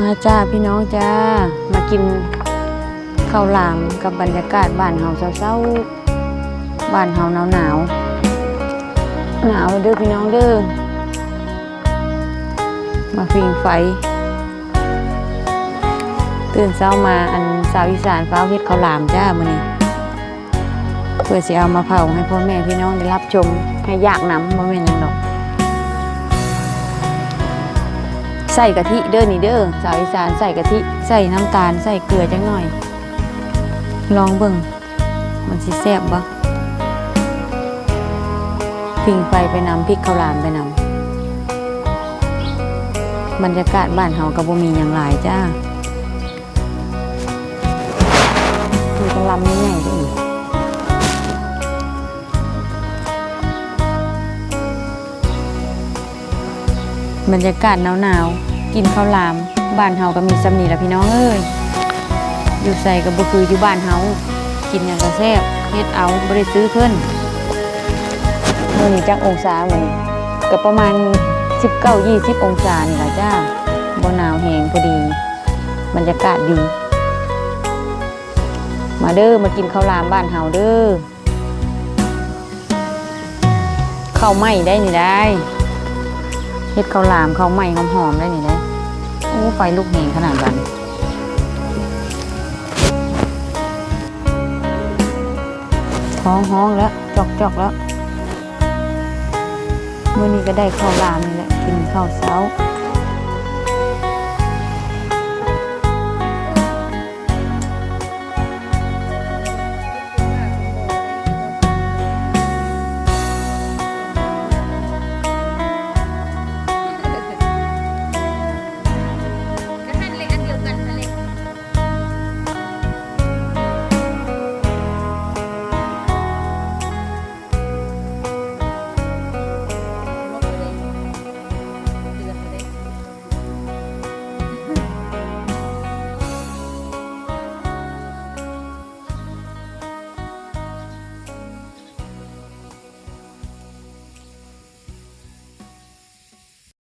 มาจ้าพี่น้องจ้า มากินข้าวหลามกับบรรยากาศบ้านเฮาเศร้าๆบ้านเฮาหนาวหนาวหนาวเด้อพี่น้องเด้อมาฟิงไฟ ตื่นเช้ามาอันสาวอีสานฟ้าเฮ็ดข้าวหลามจ้ามื้อนี้เพื่อสิเอามาเผาให้พ่อแม่พี่น้องได้รับชมให้ยากน้ำบ่แม่นหยังดอก ใส่กะทิเด้อนี่เด้อสาวอีสานใส่กะทิใส่น้ำตาลใส่เกลือจังหน่อย ลองเบิ่งมันสิแซ่บบ่พิงไฟไปนำพริกข้าวหลามไปนำบรรยากาศบ้านเฮาก็บ่มีหยังหลายจ้ามีกะลำใหญ่ด้วย บรรยากาศหนาวๆ กินข้าวหลาม บ้านเฮาก็มีสำนีละพี่น้องเอ้ย อยู่ใส่กับบ่คืออยู่บ้านเฮา กินอย่างกระแซบเฮ็ดเอาบ่ได้ซื้อเพิ่นมื้อนี้จักองศาเหมือนี้ก็ประมาณ 19 20 องศานี่ล่ะจ้าบ่หนาวแฮงพอดี บรรยากาศดี มาเด้อมากินข้าวหลามบ้านเฮาเด้อข้าวไหม้ได้นี่ได้ เฮ็ดข้าวหลามข้าวใหม่หอมๆได้นี่เด้โอ้ไฟลุกเหงขนาดนั้นท้องห้องแล้วจอกจอกแล้วมื่อนี้ก็ได้ข้าวรามนี่แหละกินข้าวเช้า